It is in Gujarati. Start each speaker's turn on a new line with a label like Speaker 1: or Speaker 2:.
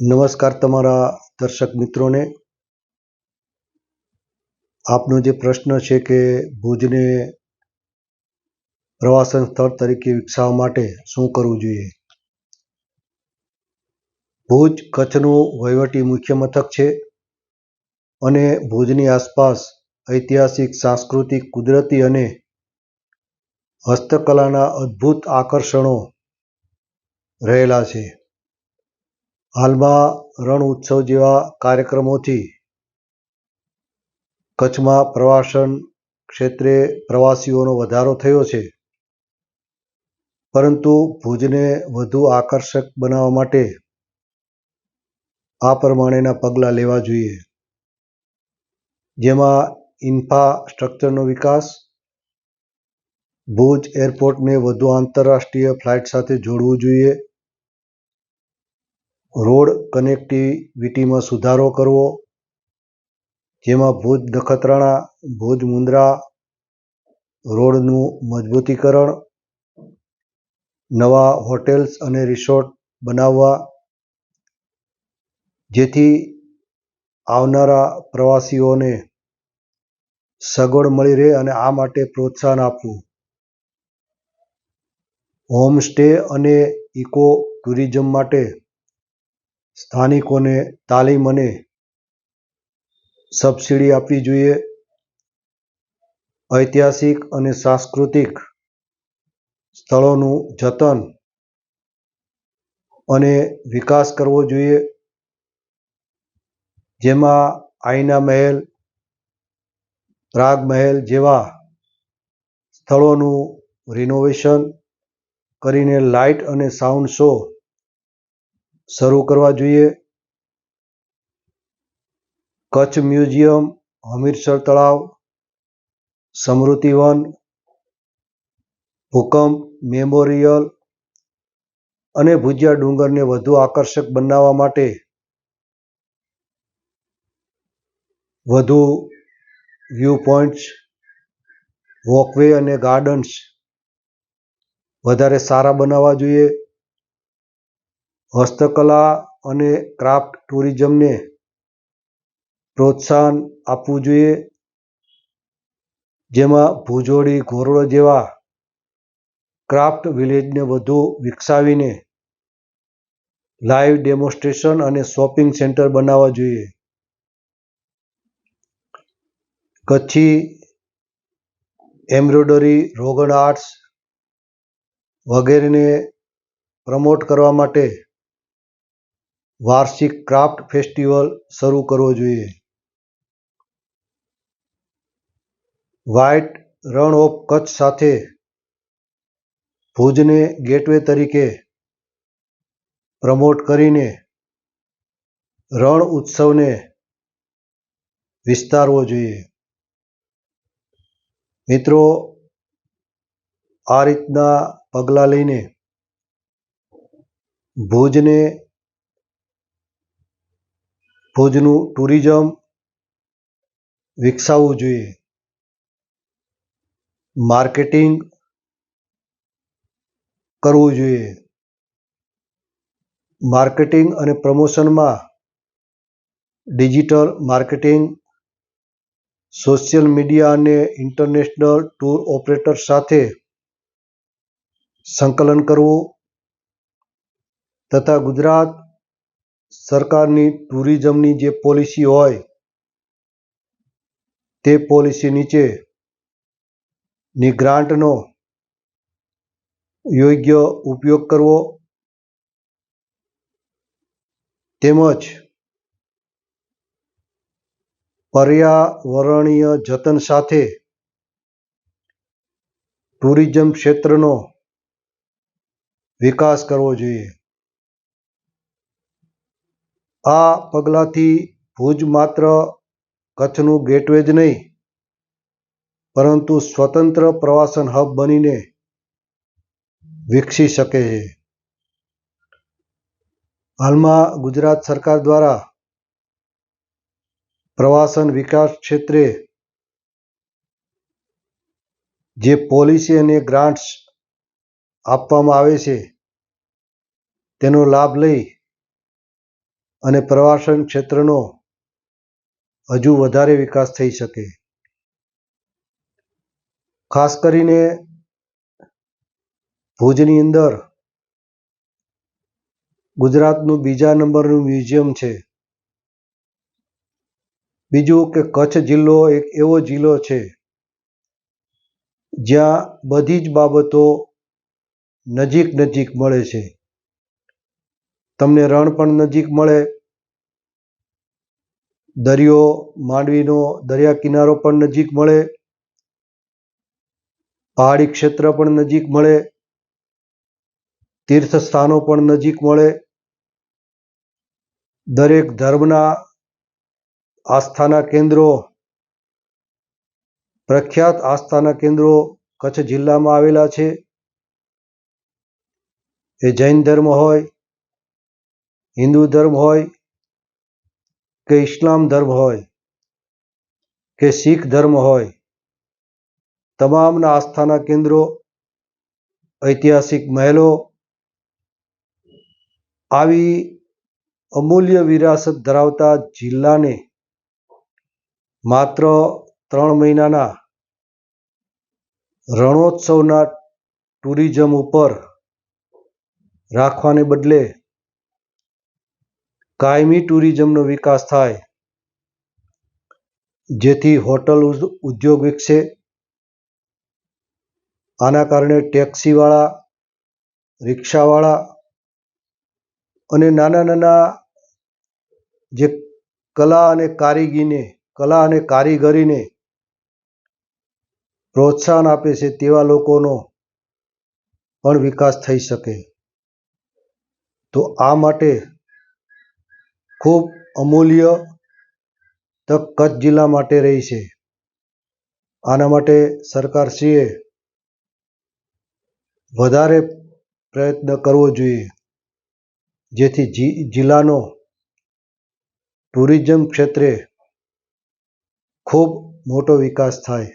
Speaker 1: નમસ્કાર તમારા દર્શક મિત્રોને. આપનો જે પ્રશ્ન છે કે ભુજને પ્રવાસન સ્થળ તરીકે વિકસાવવા માટે શું કરવું જોઈએ? ભુજ કચ્છનું વહીવટી મુખ્ય મથક છે અને ભુજની આસપાસ ઐતિહાસિક, સાંસ્કૃતિક, કુદરતી અને હસ્તકલાના અદ્ભુત આકર્ષણો રહેલા છે. હાલમાં રણ ઉત્સવ જેવા કાર્યક્રમોથી કચ્છમાં પ્રવાસન ક્ષેત્રે પ્રવાસીઓનો વધારો થયો છે. પરંતુ ભુજને વધુ આકર્ષક બનાવવા માટે આ પ્રમાણેના પગલાં લેવા જોઈએ. જેમાં ઇન્ફ્રાસ્ટ્રક્ચરનો વિકાસ, ભુજ એરપોર્ટને વધુ આંતરરાષ્ટ્રીય ફ્લાઇટ સાથે જોડવું જોઈએ રોડ કનેક્ટિવિટીમાં સુધારો કરવો, જેમાં ભુજ નખત્રાણા, ભુજ મુન્દ્રા રોડનું મજબૂતીકરણ, નવા હોટેલ્સ અને રિસોર્ટ બનાવવા, જેથી આવનારા પ્રવાસીઓને સગવડ મળી રહે અને આ માટે પ્રોત્સાહન આપવું. હોમ સ્ટે અને ઇકો ટુરિઝમ માટે સ્થાનિકોને તાલીમ અને સબસિડી આપવી જોઈએ. ઐતિહાસિક અને સાંસ્કૃતિક સ્થળોનું જતન અને વિકાસ કરવો જોઈએ. જેમાં આઈના મહેલ પ્રાગ મહેલ જેવા સ્થળોનું રિનોવેશન કરીને લાઇટ અને સાઉન્ડ શો શરૂ કરવા જોઈએ. કચ્છ મ્યુઝિયમ હમીરસર તળાવ સમૃદ્ધિવન ભૂકંપ, મેમોરિયલ અને ભુજિયા ડુંગરને વધુ આકર્ષક બનાવવા માટે વધુ વ્યૂ પોઈન્ટ્સ વોકવે અને ગાર્ડન્સ વધારે સારા બનાવવા જોઈએ. હસ્તકલા અને ક્રાફ્ટ ટુરિઝમને પ્રોત્સાહન આપવું જોઈએ, જેમાં ભુજોડી ઘોરડો જેવા ક્રાફ્ટ વિલેજને વધુ વિકસાવીને લાઈવ ડેમોન્સ્ટ્રેશન અને શોપિંગ સેન્ટર બનાવવા જોઈએ. કચ્છી એમ્બ્રોઇડરી રોગન આર્ટ્સ વગેરેને પ્રમોટ કરવા માટે વાર્ષિક ક્રાફ્ટ ફેસ્ટિવલ શરૂ કરવો જોઈએ. વ્હાઇટ રણ ઓફ કચ્છ સાથે ભુજને ગેટવે તરીકે પ્રમોટ કરીને રણ ઉત્સવને વિસ્તારવો જોઈએ. મિત્રો, આ રીતના પગલાં લઈને ભુજને ભુજનું ટુરિઝમ વિકસાવવું જોઈએ. માર્કેટિંગ કરવું જોઈએ. માર્કેટિંગ અને પ્રમોશનમાં ડિજિટલ માર્કેટિંગ, સોશિયલ મીડિયા અને ઇન્ટરનેશનલ ટૂર ઓપરેટર સાથે સંકલન કરવું તથા ગુજરાત સરકારની ટુરિઝમની જે પોલિસી હોય, તે પોલિસી નીચે ની ગ્રાન્ટનો યોગ્ય ઉપયોગ કરવો તેમજ પર્યાવરણીય જતન સાથે ટુરિઝમ ક્ષેત્રનો વિકાસ કરવો જોઈએ. આ પગલાંથી ભુજ માત્ર કચ્છનું ગેટવે જ નહીં, પરંતુ સ્વતંત્ર પ્રવાસન હબ બનીને વિકસી શકે છે. હાલમાં ગુજરાત સરકાર દ્વારા પ્રવાસન વિકાસ ક્ષેત્રે જે પોલિસી અને ગ્રાન્ટ્સ આપવામાં આવે છે, તેનો લાભ લઈ અને પ્રવાસન ક્ષેત્રનો હજુ વધારે વિકાસ થઈ શકે. ખાસ કરીને ભુજની અંદર ગુજરાતનું બીજા નંબરનું મ્યુઝિયમ છે. બીજું કે કચ્છ જિલ્લો એક એવો જિલ્લો છે, જ્યાં બધી જ બાબતો નજીક નજીક મળે છે. તમને રણ પણ નજીક મળે દરિયો માંડવીનો દરિયા કિનારો પણ નજીક મળે. પહાડી ક્ષેત્ર પણ નજીક મળે. તીર્થ સ્થાનો પણ નજીક મળે. દરેક ધર્મના આસ્થાના કેન્દ્રો, પ્રખ્યાત આસ્થાના કેન્દ્રો કચ્છ જિલ્લામાં આવેલા છે. એ જૈન ધર્મ હોય, હિન્દુ ધર્મ હોય કે ઇસ્લામ ધર્મ હોય, કે શીખ ધર્મ હોય, તમામના આસ્થાના કેન્દ્રો, ઐતિહાસિક મહેલો, આવી અમૂલ્ય વિરાસત ધરાવતા જિલ્લાને માત્ર ત્રણ મહિનાના રણોત્સવના ટુરિઝમ ઉપર રાખવાને બદલે કાયમી ટુરિઝમનો વિકાસ થાય. જેથી હોટલ ઉદ્યોગ વિકસે. આના કારણે ટેક્સીવાળા, રિક્ષાવાળા અને નાના નાના જે કલા અને કારીગીને, કલા અને કારીગરીને પ્રોત્સાહન આપે છે, તેવા લોકોનો પણ વિકાસ થઈ શકે. તો આ માટે ખૂબ અમૂલ્ય તક કચ્છ જિલ્લા માટે રહી છે. આના માટે સરકારશ્રીએ વધારે પ્રયત્ન કરવો જોઈએ, જેથી જિલ્લાનો ટુરિઝમ ક્ષેત્રે ખૂબ મોટો વિકાસ થાય.